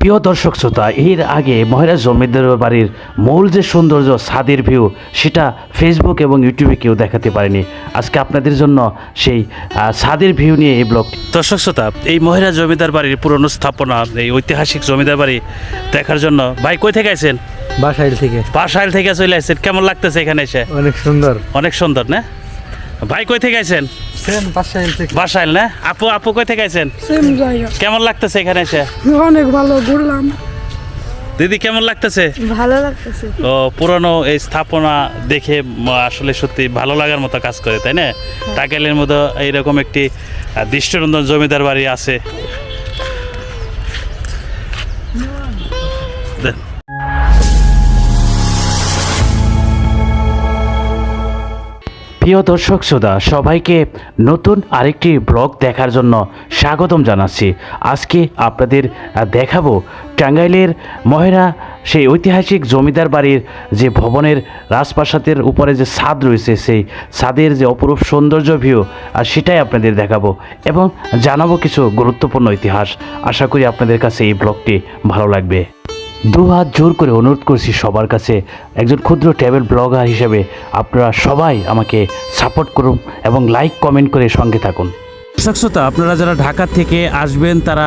প্রিয় দর্শক শ্রোতা এর আগে মহিলা জমিদার বাড়ির মূল যে সৌন্দর্য ছাদের ভিউ সেটা ফেসবুক এবং ইউটিউবে কেউ দেখাতে পারেনি। আজকে আপনাদের জন্য সেই ছাদের ভিউ নিয়ে এই ব্লগ দর্শক শ্রোতা এই মহিলা জমিদার বাড়ির পুরনো স্থাপনা এই ঐতিহাসিক জমিদার বাড়ি দেখার জন্য ভাই কই থেকে আছেন বাসাইল থেকে। পাশাইল থেকে চলে আসছেন কেমন লাগতেছে এখানে এসে? অনেক সুন্দর। অনেক সুন্দর না? ভাই কই থেকে আছেন বাসাইল থেকে। বাসাইল না? আপু আপু কই থেকে আছেন সেম জায়গা। কেমন লাগতেছে এখানে এসে? অনেক ভালো ঘুরলাম। দিদি কেমন লাগতেছে? ভালো লাগতেছে। ও পুরনো এই স্থাপনা দেখে আসলে সত্যি ভালো লাগার মতো কাজ করে তাই না? টাকাইলের মতো এইরকম একটি দৃষ্টিনন্দন জমিদার বাড়ি আছে। প্রিয় দর্শক শ্রোতা, সবাইকে নতুন আরেকটি ব্লগ দেখার জন্য স্বাগতম জানাচ্ছি। আজকে আপনাদের দেখাবো টাঙ্গাইলের মহেরা, সেই ঐতিহাসিক জমিদার বাড়ির যে ভবনের রাজপ্রাসাদের উপরে যে ছাদ রয়েছে, সেই ছাদের যে অপরূপ সৌন্দর্য ভিউ আর সেটাই আপনাদের দেখাবো এবং জানাব কিছু গুরুত্বপূর্ণ ইতিহাস। আশা করি আপনাদের কাছে এই ব্লগটি ভালো লাগবে। দু হাত জোর করে অনুরোধ করছি সবার কাছে, একজন ক্ষুদ্র ট্যাবেল ব্লগার হিসেবে আপনারা সবাই আমাকে সাপোর্ট করুন এবং লাইক কমেন্ট করে সঙ্গে থাকুন। দর্শকশ্রোতা আপনারা যারা ঢাকা থেকে আসবেন, তারা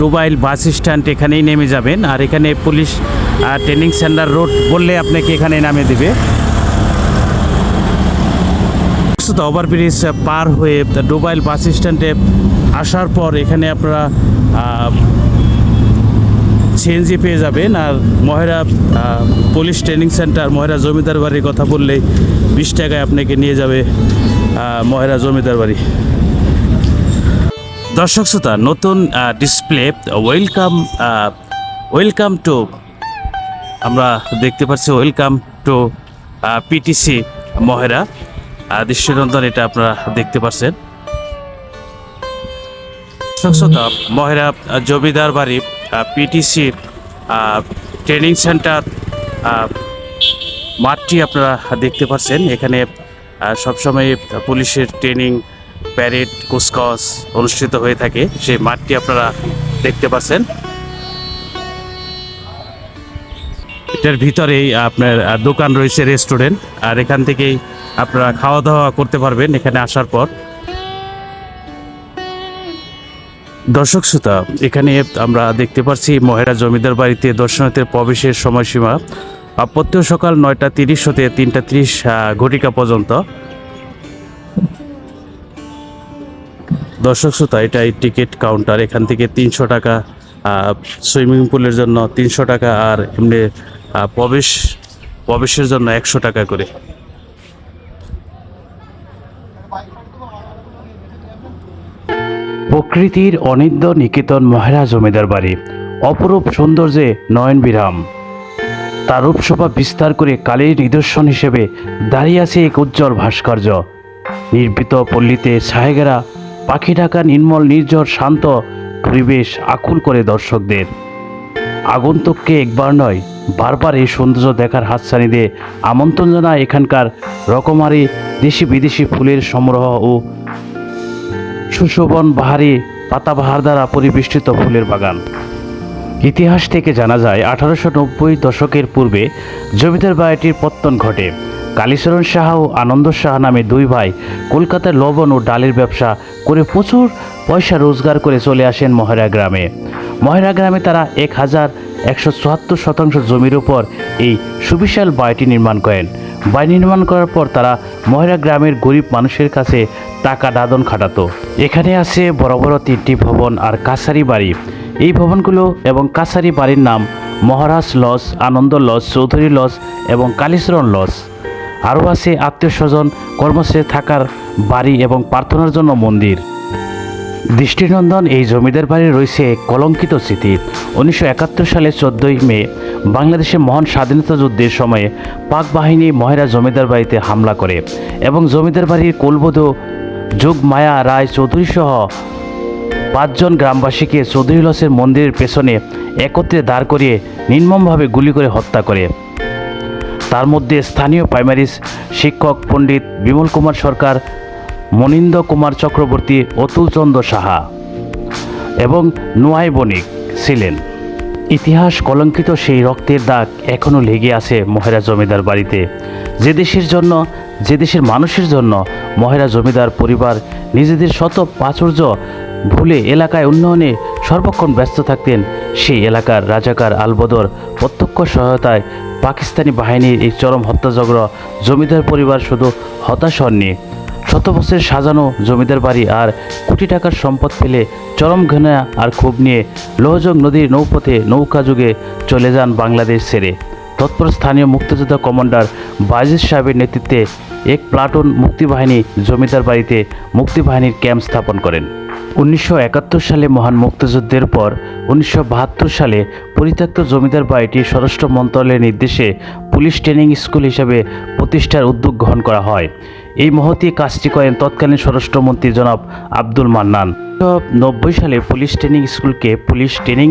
ডুবাইল বাস স্ট্যান্ড এখানেই নেমে যাবেন। আর এখানে পুলিশ ট্রেনিং সেন্টার রোড বললে আপনাকে এখানে নামিয়ে দেবে। দর্শকশ্রোতা ওভারব্রিজ পার হয়ে ডুবাইল বাস স্ট্যান্ডে আসার পর এখানে আপনারা সিএনজি পেয়ে যাবেন আর Mahera police training centre Mahera জমিদার বাড়ির কথা বললেই বিশ টাকায় আপনাকে নিয়ে যাবে মহেরা জমিদার বাড়ি। দর্শক শ্রোতা, নতুন ডিসপ্লে ওয়েলকাম ওয়েলকাম টু আমরা দেখতে পাচ্ছি ওয়েলকাম টু পিটিসি মহেরা দৃষ্টিনন্দন এটা আপনারা দেখতে পাচ্ছেন। দর্শক শ্রোতা, মহেরা জমিদার বাড়ি পিটিসি ট্রেনিং সেন্টার মাঠটি আপনারা দেখতে পাচ্ছেন এখানে সবসময় পুলিশের ট্রেনিং প্যারেড কুচকাওয়াজ অনুষ্ঠিত হয়ে থাকে। সেই মাঠটি আপনারা দেখতে পাচ্ছেন। এটার ভিতরেই আপনার দোকান রয়েছে রেস্টুরেন্ট আর এখান থেকেই আপনারা খাওয়া দাওয়া করতে পারবেন এখানে আসার পর। দর্শক শ্রোতা এখানে আমরা দেখতে পাচ্ছি মহেরা জমিদার বাড়িতে দর্শনার্থীর প্রবেশের সময়সীমা। আহ, প্রত্যহ সকাল নয়টা তিরিশ হতে তিনটা তিরিশ ঘটিকা পর্যন্ত। দর্শক শ্রোতা এটাই টিকিট কাউন্টার। এখান থেকে তিনশো টাকা সুইমিং পুলের জন্য তিনশো টাকা আর এমনি প্রবেশ প্রবেশের জন্য একশো টাকা করে। প্রকৃতির অনিদ্য নিকেতন মহেরা জমিদার বাড়ি। অপরূপ সৌন্দর্যে নয়ন বিরাম। তার রূপশোভা বিস্তার করে কালের নিদর্শন হিসেবে দাঁড়িয়ে আছে এক উজ্জ্বল ভাস্কর্য। নির্বিত পল্লীতে ছায়াগেরা পাখি ঢাকা নির্মল, নির্ঝর, শান্ত পরিবেশ আকুল করে দর্শকদের। আগন্তুককে একবার নয়, বারবার এই সৌন্দর্য দেখার হাতছানি দিয়ে আমন্ত্রণ জানায় এখানকার রকমারি দেশি বিদেশি ফুলের সংগ্রহ ও সুশোভন বাহারি পাতাবাহার দ্বারা পরিবেষ্টিত ফুলের বাগান। ইতিহাস থেকে জানা যায়, আঠারোশো নব্বই দশকের পূর্বে জমিদার বাড়িটির পত্তন ঘটে। কালীচরণ সাহা ও আনন্দ সাহা নামে দুই ভাই কলকাতার লবণ ও ডালের ব্যবসা করে প্রচুর পয়সা রোজগার করে চলে আসেন মহেরা গ্রামে। মহেরা গ্রামে তারা এক হাজার একশো চুয়াত্তর শতাংশ জমির উপর এই সুবিশাল বাড়িটি নির্মাণ করেন। বাড়ি নির্মাণ করার পর তারা মহেরা গ্রামের গরিব মানুষের কাছে টাকা দাদন খাটাতো। এখানে আছে বড় বড় তিনটি ভবন আর কাছারি বাড়ি। এই ভবনগুলো এবং কাছারি বাড়ির নাম Maharaj lodge, Ananda lodge, Chowdhury lodge এবং কালীচরণ লজ। আরও আছে আত্মীয় স্বজন, কর্মস্থলে থাকার বাড়ি এবং প্রার্থনার জন্য মন্দির। দৃষ্টিনন্দন এই জমিদার বাড়ি রয়েছে কলঙ্কিত স্মৃতি। উনিশশো একাত্তর সালে চোদ্দোই মে, বাংলাদেশের মহান স্বাধীনতা যুদ্ধের সময়ে পাক বাহিনী মহেরা জমিদার বাড়িতে হামলা করে এবং জমিদার বাড়ির কুলবোধ যোগ মায়া রায় চৌধুরী সহ পাঁচজন গ্রামবাসীকে চৌধুরী লসের মন্দিরের পেছনে একত্রে দাঁড় করিয়ে নির্মমভাবে গুলি করে হত্যা করে। তার মধ্যে স্থানীয় প্রাইমারি শিক্ষক পণ্ডিত বিমল কুমার সরকার, মনিন্দ কুমার চক্রবর্তী অতুলচন্দ্র সাহা এবং নোয়াই বণিক ছিলেন। ইতিহাস কলঙ্কিত সেই রক্তের দাগ এখনও লেগে আছে মহেরা জমিদার বাড়িতে। যে দেশের জন্য যে দেশের মানুষের জন্য মহেরা জমিদার পরিবার নিজেদের শত প্রাচুর্য ভুলে এলাকায় উন্নয়নে সর্বক্ষণ ব্যস্ত থাকতেন, সেই এলাকার রাজাকার আলবদর প্রত্যক্ষ সহায়তায় পাকিস্তানি বাহিনীর এই চরম হত্যাযজ্ঞ জমিদার পরিবার শুধু হতাশ হননি। শত বছরের সাজানো জমিদার বাড়ি আর কোটি টাকার সম্পদ ফেলে চরম ঘৃণা আর ক্ষোভ নিয়ে লোহজং নদীর নৌপথে নৌকা যুগে চলে যান বাংলাদেশ ছেড়ে। তৎপর স্থানীয় মুক্তিযোদ্ধা কমান্ডার বাজিদ সাহেবের নেতৃত্বে এক প্লাটুন মুক্তিবাহিনী জমিদার বাড়িতে মুক্তিবাহিনীর ক্যাম্প স্থাপন করেন। উনিশশো একাত্তর সালে মহান মুক্তিযুদ্ধের পর উনিশশো বাহাত্তর সালে পরিত্যক্ত জমিদার বাড়িটি স্বরাষ্ট্র মন্ত্রণালয়ের নির্দেশে পুলিশ ট্রেনিং স্কুল হিসেবে প্রতিষ্ঠার উদ্যোগ গ্রহণ করা হয়। এই মহতী কাজটি করেন তৎকালীন স্বরাষ্ট্রমন্ত্রী জনাব আব্দুল মান্নান। নব্বই সালে পুলিশ ট্রেনিং স্কুলকে পুলিশ ট্রেনিং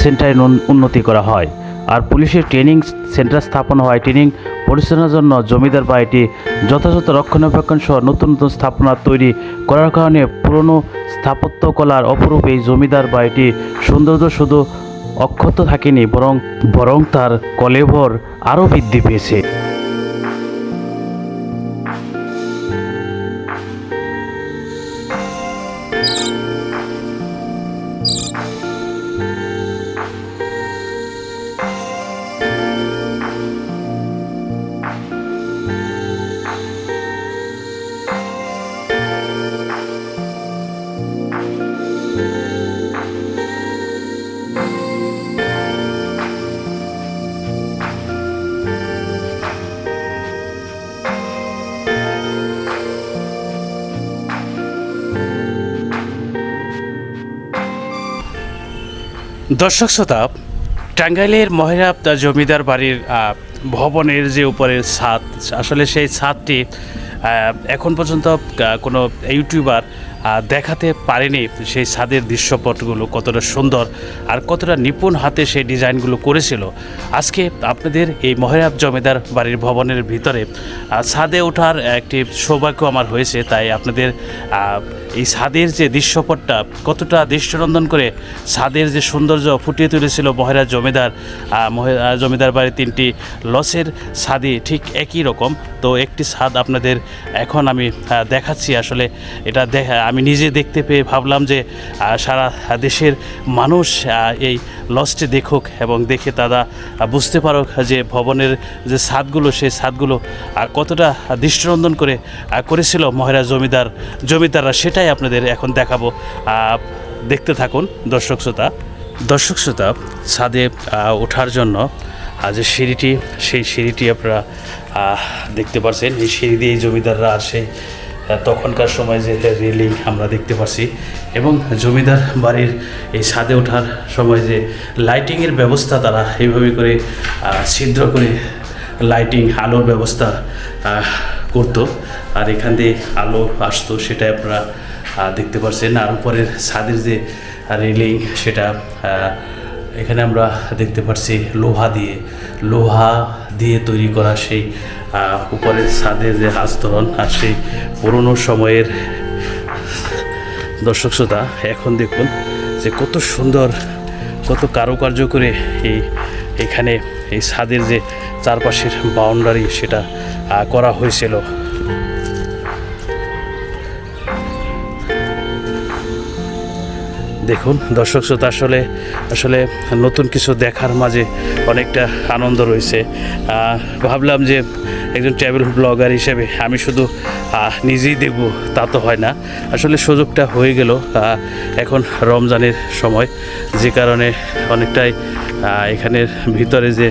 সেন্টারে উন্নতি করা হয়। আর পুলিশের ট্রেনিং সেন্টার স্থাপন হয়। ট্রেনিং পরিচালনার জন্য জমিদার বাড়িটি যথাযথ রক্ষণাবেক্ষণ সহ নতুন নতুন স্থাপনা তৈরি করার কারণে পুরনো স্থাপত্যকলার অপরূপ এই জমিদার বাড়িটি সৌন্দর্য শুধু অক্ষত থাকেনি, বরং বরং তার কলেভর আরও বৃদ্ধি পেয়েছে। দর্শক শ্রোতা, টাঙ্গাইলের মহেরা জমিদার বাড়ির ভবনের যে উপরের ছাদ, আসলে সেই ছাদটি এখন পর্যন্ত কোনো ইউটিউবার দেখাতে পারেনি সেই ছাদের দৃশ্যপটগুলো কতটা সুন্দর আর কতটা নিপুণ হাতে সেই ডিজাইনগুলো করেছিল। আজকে আপনাদের এই মহেরাব জমিদার বাড়ির ভবনের ভিতরে ছাদে ওঠার একটি সৌভাগ্য আমার হয়েছে, তাই আপনাদের এই ছাদের যে দৃশ্যপটটা কতটা দৃশ্যনন্দন করে ছাদের যে সৌন্দর্য ফুটিয়ে তুলেছিল মহেরা জমিদার জমিদার বাড়ির তিনটি লসের ছাদে ঠিক একই রকম। তো একটি ছাদ আপনাদের এখন আমি দেখাচ্ছি, আসলে এটা দেখা আমি নিজে দেখতে পেয়ে ভাবলাম যে সারা দেশের মানুষ এই লসটি দেখুক এবং দেখে তারা বুঝতে পারুক যে ভবনের যে ছাদগুলো, সেই ছাদগুলো কতটা দৃষ্টিনন্দন করে করেছিল মহেরা জমিদার, জমিদাররা সেটাই আপনাদের এখন দেখাবো। দেখতে থাকুন দর্শক শ্রোতা। দর্শক শ্রোতা, ছাদে ওঠার জন্য যে সিঁড়িটি, সেই সিঁড়িটি আপনারা দেখতে পাচ্ছেন এই সিঁড়ি দিয়ে জমিদাররা আসে। তখনকার সময় যে রেলিং আমরা দেখতে পাচ্ছি এবং জমিদার বাড়ির এই ছাদে ওঠার সময় যে লাইটিংয়ের ব্যবস্থা তারা এইভাবে করে ছিদ্র করে লাইটিং, আলোর ব্যবস্থা করতো। আর এখান দিয়ে আলো আসতো সেটা আপনারা দেখতে পাচ্ছেন আর উপরের ছাদের যে রেলিং, সেটা এখানে আমরা দেখতে পাচ্ছি লোহা দিয়ে। লোহা দিয়ে তৈরি করা সেই উপরের ছাদের যে আস্তরণ আর সেই পুরনো সময়ের দর্শক শ্রোতা, এখন দেখুন যে কত সুন্দর, কত কারুকার্য করে এই, এখানে এই ছাদের যে চারপাশের বাউন্ডারি সেটা করা হয়েছিল। দেখুন, দর্শক শ্রোতা, আসলে আসলে নতুন কিছু দেখার মাঝে অনেকটা আনন্দ রয়েছে। ভাবলাম যে একজন ট্রাভেল ব্লগার হিসেবে আমি শুধু নিজেই দেখব, তা তো হয় না। আসলে সুযোগটা হয়ে গেল এখন রমজানের সময়। যে কারণে অনেকটাই এখানের ভিতরে যে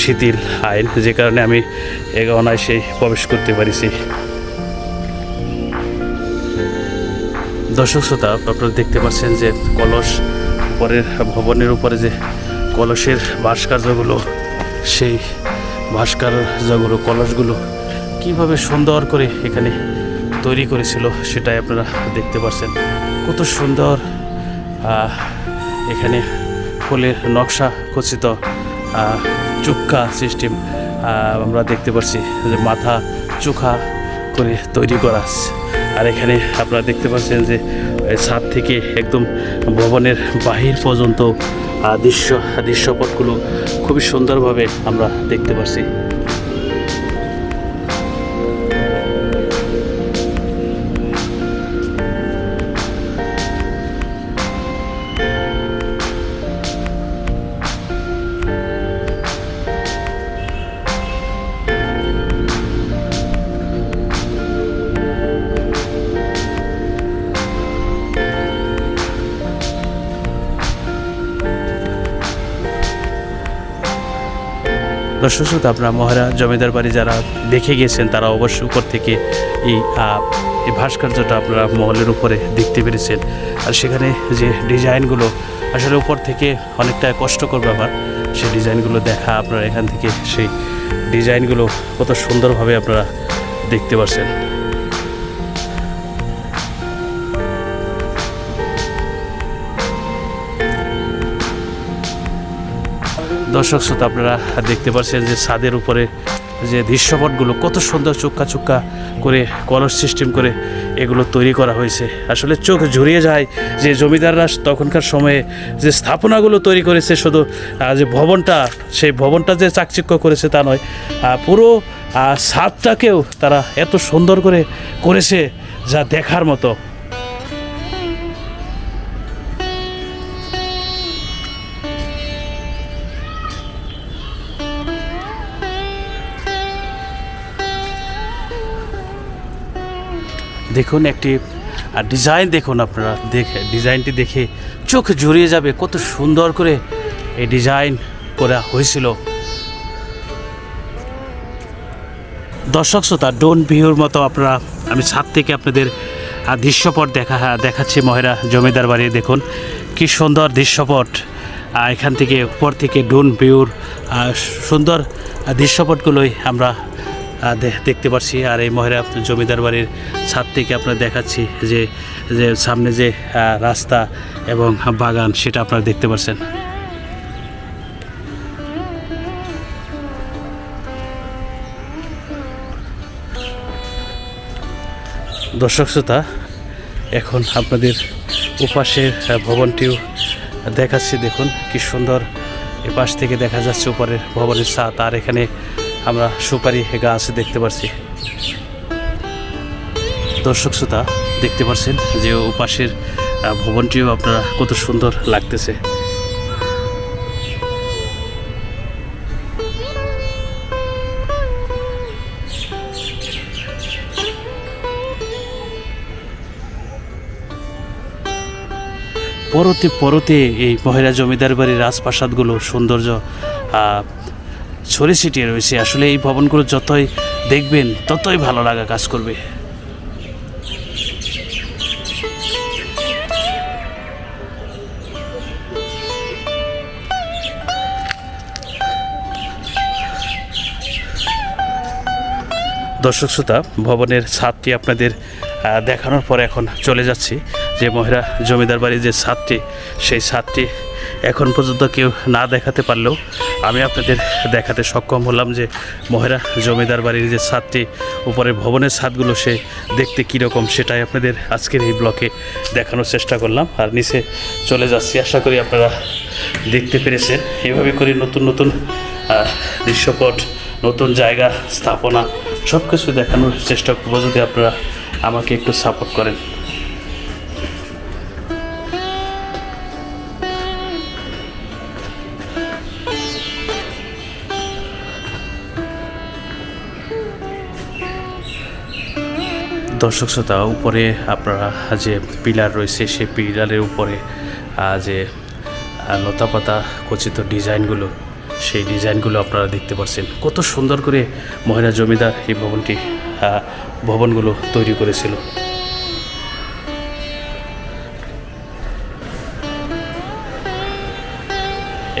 শিথিল আইন, যে কারণে আমি এগোনায় সেই প্রবেশ করতে পারিছি। দর্শক শ্রোতা, আপনারা দেখতে পাচ্ছেন যে কলস উপরের, ভবনের উপরে যে কলসের ভাস্কর্যগুলো, সেই ভাস্কর্যগুলো, কলসগুলো কীভাবে সুন্দর করে এখানে তৈরি করেছিল সেটাই আপনারা দেখতে পাচ্ছেন কত সুন্দর এখানে ফুলের নকশা খচিত চুক্কা সিস্টেম আমরা দেখতে পাচ্ছি যে মাথা চোখা করে তৈরি করা আছে। আর এখানে আপনারা দেখতে পাচ্ছেন যে ছাদ থেকে একদম ভবনের বাহির পর্যন্ত দৃশ্য, দৃশ্যপটগুলো খুবই সুন্দরভাবে আমরা দেখতে পাচ্ছি দর্শক শ্রোতা, আপনারা মহারা জমিদার বাড়ি যারা দেখে গেছেন তারা অবশ্যই উপর থেকে এই এই ভাস্কর্যটা আপনারা মহলের উপরে দেখতে পেরেছেন। আর সেখানে যে ডিজাইনগুলো, আসলে উপর থেকে অনেকটা কষ্টকর ব্যাপার। সেই ডিজাইনগুলো দেখা, আপনারা এখান থেকে সেই ডিজাইনগুলো কত সুন্দরভাবে আপনারা দেখতে পাচ্ছেন দর্শক শ্রোতা, আপনারা দেখতে পাচ্ছেন যে ছাদের উপরে যে দৃশ্যপটগুলো, কত সুন্দর চুক্কা চুক্কা করে কলস সিস্টেম করে এগুলো তৈরি করা হয়েছে। আসলে চোখ জুড়িয়ে যায় যে জমিদাররা তখনকার সময়ে যে স্থাপনাগুলো তৈরি করেছে, শুধু যে ভবনটা, সেই ভবনটা যে চাকচিক্য করেছে তা নয় পুরো ছাদটাকেও তারা এত সুন্দর করে করেছে যা দেখার মতো। দেখুন, একটি ডিজাইন দেখুন আপনারা, দেখে ডিজাইনটি দেখে চোখ জড়িয়ে যাবে কত সুন্দর করে এই ডিজাইন করা হয়েছিল। দর্শক শ্রোতা ডোন ভিউর মতো আপনারা, আমি ছাদ থেকে আপনাদের দৃশ্যপট দেখা দেখাচ্ছি মহেরা জমিদার বাড়ি, দেখুন, কি সুন্দর দৃশ্যপট। এখান থেকে, উপর থেকে ডোন ভিউর সুন্দর দৃশ্যপটগুলোই আমরা দেখতে পাচ্ছি আর এই মহেরা জমিদার বাড়ির ছাদ থেকে আপনারা দেখাচ্ছি যে যে সামনে যে রাস্তা এবং বাগান, সেটা আপনারা দেখতে পাচ্ছেন দর্শক শ্রোতা, এখন আপনাদের উপাসের ভবনটিও দেখাচ্ছি। দেখুন, কি সুন্দর এপাশ থেকে দেখা যাচ্ছে উপরের ভবনের ছাদ। আর এখানে আমরা সুপারি গাছ দেখতে পাচ্ছি দর্শক শ্রোতা, দেখতে পাচ্ছেন যে উপাসের ভবনটিও আপনারা কত সুন্দর লাগতেছে। পরতে পরতে এই মহিলা জমিদার বাড়ির রাজপ্রাসাদগুলো সৌন্দর্য ছড়ে ছিটিয়ে রয়েছে। আসলে এই ভবনগুলো যতই দেখবেন, ততই ভালো লাগা কাজ করবে। দর্শক শ্রোতা, ভবনের ছাদটি আপনাদের দেখানোর পর এখন চলে যাচ্ছি। যে মহিলা জমিদার বাড়ির যে ছাদটি, সেই ছাদটি এখন পর্যন্ত কেউ না দেখাতে পারলেও আমি আপনাদের দেখাতে সক্ষম হলাম যে মহেরা জমিদার বাড়ির যে ছাদটি, উপরে ভবনের ছাদগুলো সে দেখতে কীরকম সেটাই আপনাদের আজকের এই ব্লকে দেখানোর চেষ্টা করলাম। আর নিচে চলে যাচ্ছি, আশা করি আপনারা দেখতে পেরেছেন। এভাবে করে নতুন নতুন দৃশ্যপট, নতুন জায়গা, স্থাপনা সব কিছু দেখানোর চেষ্টা করব। যদি আপনারা আমাকে একটু সাপোর্ট করেন। দর্শক শ্রোতা, উপরে আপনারা যে পিলার রয়েছে, সেই পিলারের উপরে যে লতাপাতা খচিত ডিজাইনগুলো, সেই ডিজাইনগুলো আপনারা দেখতে পাচ্ছেন কত সুন্দর করে মহিলা জমিদার এই ভবনটি ভবনগুলো তৈরি করেছিল।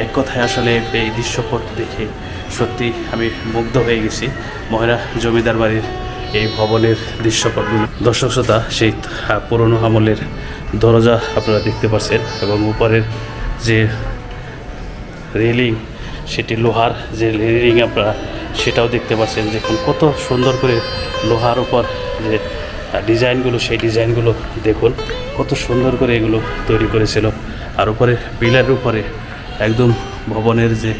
এক কথায় আসলে এই দৃশ্যপট দেখে সত্যি আমি মুগ্ধ হয়ে গেছি। মহিলা জমিদার বাড়ির এই ভবনের দৃশ্যপটগুলো দর্শক শ্রোতা, সেই পুরনো আমলের দরজা আপনারা দেখতে পাচ্ছেন এবং উপরের যে রেলিং, সেটি লোহার যে রেলিং আপনারা সেটাও দেখতে পাচ্ছেন। দেখুন, কত সুন্দর করে লোহার উপর যে ডিজাইনগুলো, সেই ডিজাইনগুলো দেখুন, কত সুন্দর করে এগুলো তৈরি করেছিল। আর উপরে পিলারের উপরে একদম ভবনের যে